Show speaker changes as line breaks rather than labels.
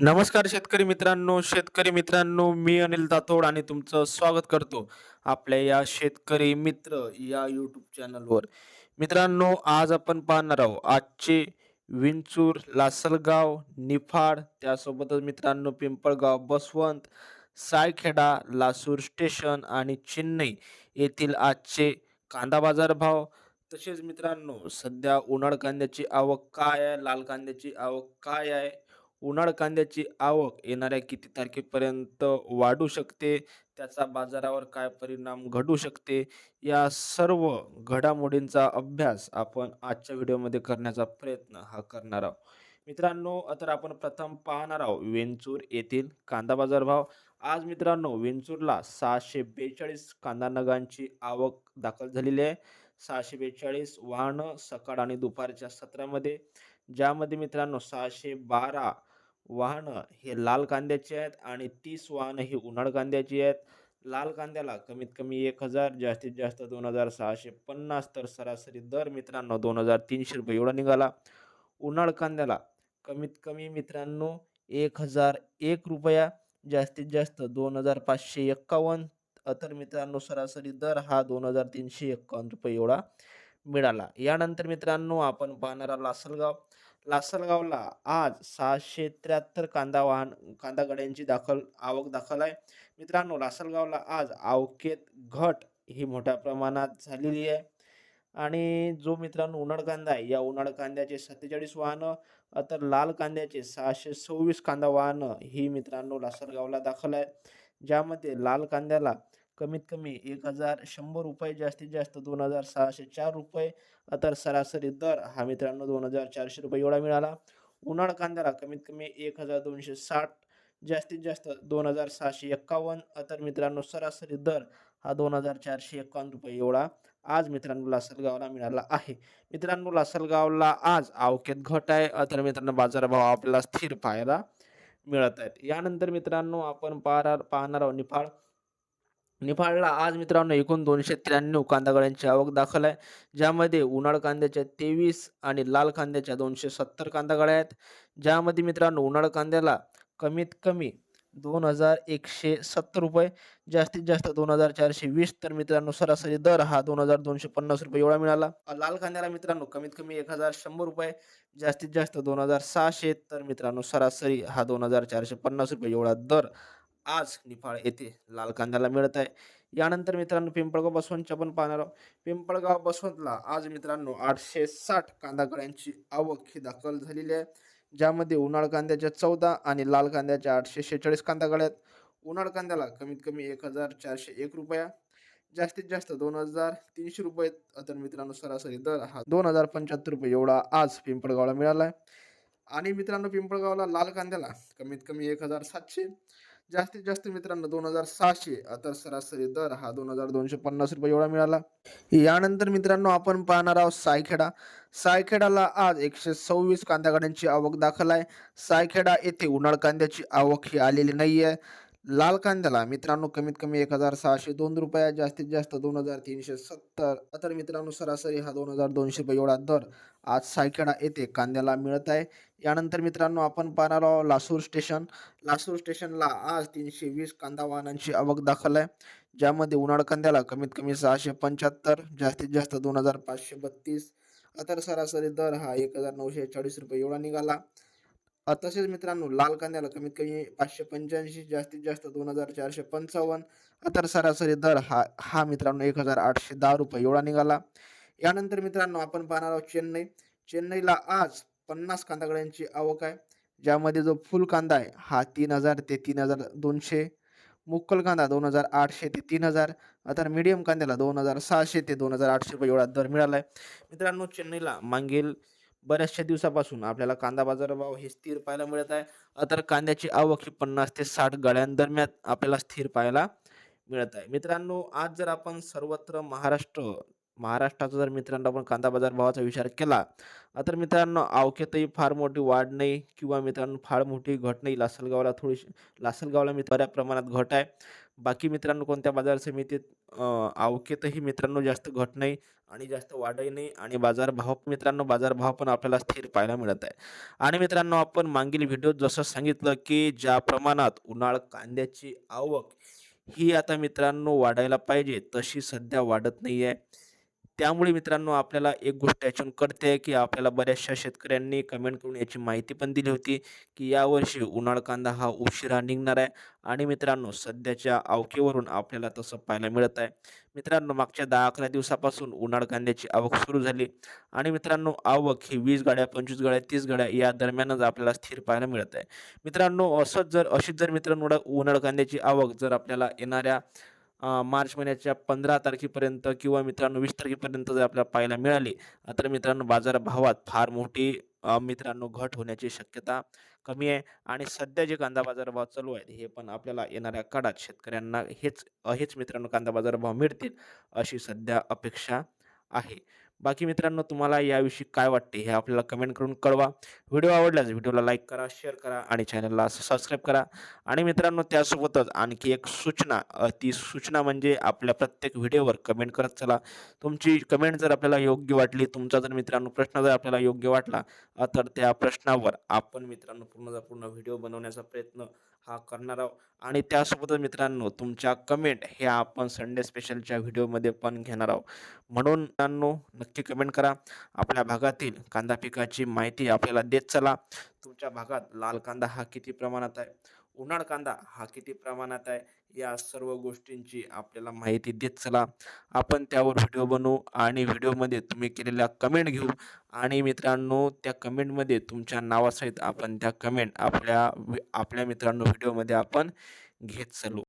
नमस्कार शेतकरी मित्रांनो शेतकरी मित्रांनो मी अनिल दातोड आणि तुमचं स्वागत करतो आपल्या या शेतकरी मित्र या यूट्यूब चॅनलवर मित्रांनो आज आपण पाहणार आहोत आजचे विंचूर लासलगाव निफाड त्यासोबतच मित्रांनो पिंपळगाव बसवंत सायखेडा लासूर स्टेशन आणि चेन्नई येथील आजचे कांदा बाजार भाव तसेच मित्रांनो सध्या उन्हाळ कांद्याची आवक काय आहे लाल कांद्याची आवक काय आहे उन्हाळ कांद्याची आवक येणाऱ्या किती तारखेपर्यंत वाढू शकते? त्याचा बाजारावर काय परिणाम घडू शकते? या सर्व घडामोडींचा अभ्यास आपण आजच्या व्हिडिओमध्ये करण्याचा प्रयत्न हा करणार आहोत. मित्रांनो तर आपण प्रथम पाहणार आहोत वेंचूर येथील कांदा बाजार भाव आज मित्रांनो वेंचूरला सहाशे बेचाळीस कांदा नगांची आवक दाखल झालेली आहे. सहाशे बेचाळीस वाहनं सकाळ आणि दुपारच्या सत्रामध्ये ज्यामध्ये मित्रांनो सहाशे बारा वाहनं हे लाल कांद्याची आहेत आणि तीस वाहनं ही उन्हाळ कांद्याची आहेत. लाल कांद्याला कमीत कमी एक हजार जास्तीत जास्त दोन हजार सहाशे पन्नास तर सरासरी दर मित्रांनो दोन हजार तीनशे रुपये एवढा निघाला. उन्हाळ कांद्याला कमीत कमी मित्रांनो एक हजार एक रुपया जास्तीत जास्त दोन हजार पाचशे एक्कावन्न तर मित्रांनो सरासरी दर हा दोन हजार तीनशे एक्कावन्न रुपये एवढा मिळाला. यानंतर मित्रांनो आपण पाहणारा लासलगाव. लासलगावला आज सहाशे त्र्याहत्तर कांदा वाहन कांदा गाड्यांची दाखल आवक दाखल आहे. मित्रांनो लासलगावला आज आवकेत घट ही मोठ्या प्रमाणात झालेली आहे. आणि जो मित्रांनो उन्हाळ कांदा आहे या उन्हाळ कांद्याचे सत्तेचाळीस वाहनं तर लाल कांद्याचे सहाशे सव्वीस कांदा वाहनं ही मित्रांनो लासलगावला दाखल आहेत. ज्यामध्ये लाल कांद्याला कमीत कमी एक हजार शंभर रुपये जास्तीत जास्त दोन हजार सहाशे चार रुपये. तर सरासरी दर हा मित्रांनो दोन हजार चारशे रुपये एवढा मिळाला. उन्हाळ कांद्याला कमीत कमी एक हजार दोनशे साठ जास्तीत जास्त दोन हजार सहाशे एक्कावन्न. तर मित्रांनो सरासरी दर हा दोन हजार चारशे एक्कावन्न रुपये एवढा आज मित्रांनो लासलगावला मिळाला आहे. मित्रांनो लासलगावला आज अवकेत घट आहे. तर मित्रांनो बाजारभाव आपल्याला स्थिर पाहायला मिळत आहेत. यानंतर मित्रांनो आपण पाहणार पाहणार आहोत निफाड. निफाडला. आज मित्रांनो एकूण दोनशे त्र्याण्णव कांदा गाड्यांची आवक दाखल आहे. ज्यामध्ये उन्हाळ कांद्याच्या तेवीस आणि लाल कांद्याच्या दोनशे सत्तर कांदा गाड्या आहेत. ज्यामध्ये मित्रांनो उन्हाळ कांद्याला कमीत कमी दोन हजार एकशे सत्तर रुपये जास्तीत जास्त दोन हजार चारशे वीस तर मित्रांनो सरासरी दर हा दोन हजार दोनशे पन्नास रुपये एवढा मिळाला. लाल कांद्याला मित्रांनो कमीत कमी एक हजार शंभर रुपये जास्तीत जास्त दोन हजार सहाशे तर मित्रांनो सरासरी हा दोन हजार चारशे पन्नास रुपये एवढा दर आज निफाड येथे लाल कांद्याला मिळत आहे. यानंतर मित्रांनो पिंपळगाव बसवंतच्या पण पाहणार आहोत. पिंपळगाव बसवंतला आज मित्रांनो आठशे साठ कांदाकड्यांची आवक ही दाखल झालेली आहे. ज्यामध्ये उन्हाळ कांद्याच्या चौदा आणि लाल कांद्याच्या आठशे शेहेचाळीस कांदाकड्या आहेत. उन्हाळ कांद्याला कमीत कमी एक हजार चारशे एक रुपया जास्तीत जास्त दोन हजार तीनशे रुपये तर मित्रांनो सरासरी दर हा दोन हजार पंच्याहत्तर रुपये एवढा आज पिंपळगावला मिळाला आहे. आणि मित्रांनो पिंपळगावला लाल कांद्याला कमीत कमी एक हजार सातशे जास्तीत जास्त मित्रांनो दोन हजार सहाशे तर सरासरी दर हा दोन हजार दोनशे पन्नास रुपये एवढा मिळाला. यानंतर मित्रांनो आपण पाहणार आहोत सायखेडा. सायखेडाला आज एकशे सव्वीस कांदा गाड्यांची आवक दाखल आहे. सायखेडा येथे उन्हाळ कांद्याची आवक ही आलेली नाही आहे लाल कांद्याला मित्रांनो कमीत कमी एक हजार सहाशे दोन रुपया जास्तीत जास्त दोन हजार तीनशे सत्तर. तर मित्रांनो सरासरी हा दोन हजार दोनशे रुपये एवढा दर आज सायखेडा येथे कांद्याला मिळत आहे. यानंतर मित्रांनो आपण पाहणार आहोत लासूर स्टेशन. लासूर स्टेशनला आज तीनशे वीस कांदा वाहनांची आवक दाखल आहे ज्यामध्ये उन्हाळ कांद्याला कमीत कमी सहाशे पंच्याहत्तर जास्तीत जास्त दोन हजार पाचशे बत्तीस. तर सरासरी दर हा एक हजार नऊशे चाळीस रुपये एवढा निघाला. तसेच मित्रांनो लाल कांद्याला कमीत कमी पाचशे पंच्याऐंशी जास्तीत जास्त दोन हजार चारशे पंचावन्न. तर सरासरी दर हा हा मित्रांनो एक हजार आठशे दहा रुपये एवढा निघाला. यानंतर मित्रांनो आपण पाहणार आहोत चेन्नई. चेन्नईला आज पन्नास कांदागड्यांची आवक आहे ज्यामध्ये जो फुल कांदा आहे हा तीन हजार ते तीन हजार दोनशे. मुक्कल कांदा दोन हजार आठशे ते तीन हजार. तर मीडियम कांद्याला दोन हजार सहाशे ते दोन हजार आठशे रुपये एवढा दर मिळाला आहे मित्रांनो चेन्नईला मागील बऱ्याचशा दिवसापासून आपल्याला कांदा बाजारभाव हे स्थिर पाहायला मिळत आहे. तर कांद्याची आवक ही पन्नास ते साठ गाड्यांदरम्यान आपल्याला स्थिर पाहायला मिळत आहे. मित्रांनो आज जर आपण सर्वत्र महाराष्ट्र महाराष्ट्राचा जर मित्रांनो आपण कांदा बाजार भावाचा विचार केला तर मित्रांनो अवक्यातही फार मोठी वाढ नाही किंवा मित्रांनो फार मोठी घट नाही. लासलगावला थोडीशी लासलगावला मित्र बऱ्या प्रमाणात घट आहे. बाकी मित्रांनो कोणत्या बाजार समितीत आवकेतही मित्रांनो जास्त घट नाही आणि जास्त वाढही नाही आणि बाजारभाव मित्रांनो बाजारभाव पण आपल्याला स्थिर पाहायला मिळत आहे. आणि मित्रांनो आपण मागील व्हिडिओत जसं सांगितलं की ज्या प्रमाणात उन्हाळ कांद्याची आवक ही आता मित्रांनो वाढायला पाहिजे तशी सध्या वाढत नाही आहे त्यामुळे मित्रांनो आपल्याला एक गोष्ट याच्यातून कळते की आपल्याला बऱ्याचशा शेतकऱ्यांनी कमेंट करून याची माहिती पण दिली होती की यावर्षी उन्हाळ कांदा हा उशिरा निघणार आहे. आणि मित्रांनो सध्याच्या अवकेवरून आपल्याला तसं पाहायला मिळत आहे. मित्रांनो मागच्या दहा अकरा दिवसापासून उन्हाळ कांद्याची आवक सुरू झाली. आणि मित्रांनो आवक ही वीस गाड्या पंचवीस गाड्या तीस गाड्या या दरम्यानच आपल्याला स्थिर पाहायला मिळत आहे. मित्रांनो असंच जर अशीच जर मित्रांनो उन्हाळ कांद्याची आवक जर आपल्याला येणाऱ्या मार्च महिन्याच्या पंधरा तारखेपर्यंत किंवा मित्रांनो वीस तारखेपर्यंत जर आपल्याला पाहायला मिळाली तर मित्रांनो बाजारभावात फार मोठी मित्रांनो घट होण्याची शक्यता कमी आहे. आणि सध्या जे कांदा बाजारभाव चालू आहेत हे पण आपल्याला येणाऱ्या काळात शेतकऱ्यांना हेच हेच मित्रांनो कांदा बाजारभाव मिळतील अशी सध्या अपेक्षा आहे. बाकी मित्रांनो तुम्हाला याविषयी काय वाटते हे आपल्याला कमेंट करून कळवा. व्हिडिओ आवडल्यास व्हिडिओला लाईक करा शेअर करा आणि चॅनलला सबस्क्राईब करा. आणि मित्रांनो त्यासोबतच आणखी एक सूचना ती सूचना म्हणजे आपल्या प्रत्येक व्हिडिओवर कमेंट करत चला. तुमची कमेंट जर आपल्याला योग्य वाटली तुमचा जर मित्रांनो प्रश्न जर आपल्याला योग्य वाटला तर त्या प्रश्नावर आपण मित्रांनो पूर्णचा पूर्ण व्हिडिओ बनवण्याचा प्रयत्न हा करणार आहोत. आणि त्यासोबतच मित्रांनो तुमच्या कमेंट हे आपण संडे स्पेशलच्या व्हिडिओमध्ये पण घेणार आहोत. म्हणून मित्रांनो नक्की कमेंट करा. आपल्या भागातील कांदा पिकाची माहिती आपल्याला देत चला. तुमच्या भागात लाल कांदा हा किती प्रमाणात आहे? उन्हाळ कांदा हा किती प्रमाणात आहे या सर्व गोष्टींची आपल्याला माहिती देत चला. आपण त्यावर व्हिडिओ बनवू आणि व्हिडिओमध्ये तुम्ही केलेल्या कमेंट घेऊ. आणि मित्रांनो त्या कमेंटमध्ये तुमच्या नावासहित आपण त्या कमेंट आपल्या आपल्या मित्रांनो व्हिडिओमध्ये आपण घेत चलू.